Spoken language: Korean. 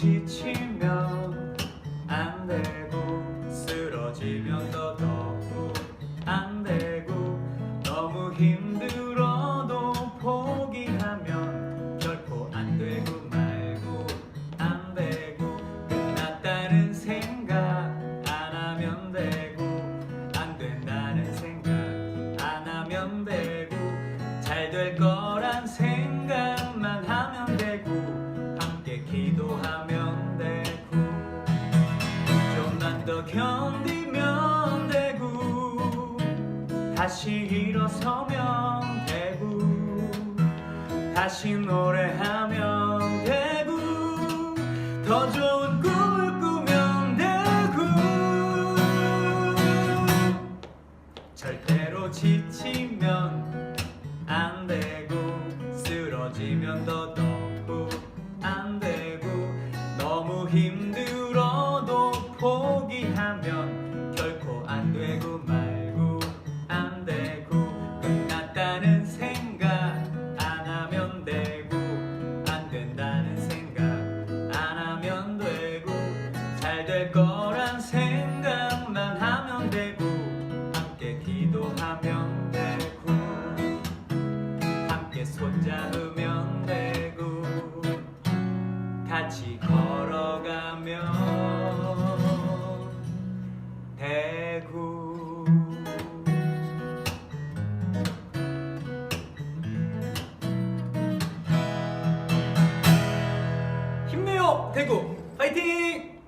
지치면 안 되고 쓰러지면 더더욱 안 되고 너무 힘들어도 포기하면 결코 안 되고 말고 안 되고 끝났다는 생각 안 하면 돼. 견디면 되고 다시 일어서면 되고 다시 노래하면 되고 더 좋은 꿈을 꾸면 되고. 절대로 지치면 안 되고 쓰러지면 더더욱 안 되고 너무 힘들고 하면 결코 안 되고 말고 안 되고 끝났다는 생각 안 하면 되고 안 된다는 생각 안 하면 되고 잘 될 거란 생각만 하면 되고 함께 기도하면 되고 함께 손잡으면 되고 같이 걸어가면 어, 대구 파이팅!